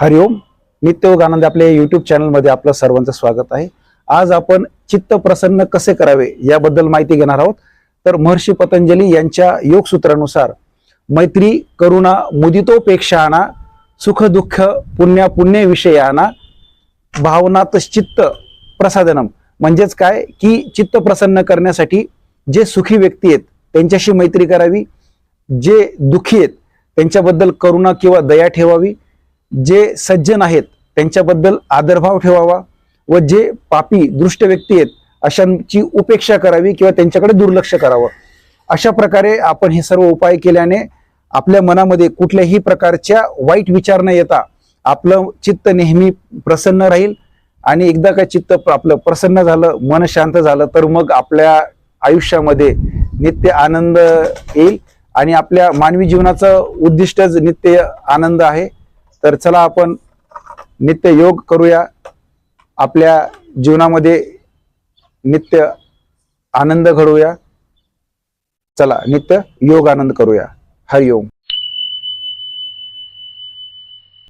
हरिओम नित्ययोग आनंद आपल्या युट्यूब चॅनलमध्ये आपलं सर्वांचं स्वागत आहे. आज आपण चित्त प्रसन्न कसे करावे याबद्दल माहिती घेणार आहोत. तर महर्षी पतंजली यांच्या योगसूत्रानुसार मैत्री करुणा मुदितोपेक्षाना सुख दुःख पुण्या पुण्य आणा भावनात चित्त प्रसादनम. म्हणजेच काय? की चित्त प्रसन्न करण्यासाठी जे सुखी व्यक्ती आहेत त्यांच्याशी मैत्री करावी. जे दुःखी आहेत त्यांच्याबद्दल करुणा किंवा दया ठेवावी. जे सज्जन आहेत त्यांच्याबद्दल आदरभाव ठेवावा व जे पापी दृष्ट व्यक्ती आहेत अशांची उपेक्षा करावी किंवा त्यांच्याकडे दुर्लक्ष करावं. अशा प्रकारे आपण हे सर्व उपाय केल्याने आपल्या मनामध्ये कुठल्याही प्रकारच्या वाईट विचार न येता आपलं चित्त नेहमी प्रसन्न राहील आणि एकदा का चित्त आपलं प्रसन्न झालं मन शांत झालं तर मग आपल्या आयुष्यामध्ये नित्य आनंद येईल आणि आपल्या मानवी जीवनाचं उद्दिष्टच नित्य आनंद आहे. तर चला आपण नित्य योग करूया. आपल्या जीवनामध्ये नित्य आनंद घडवूया. चला नित्य योग आनंद करूया. हरिओम.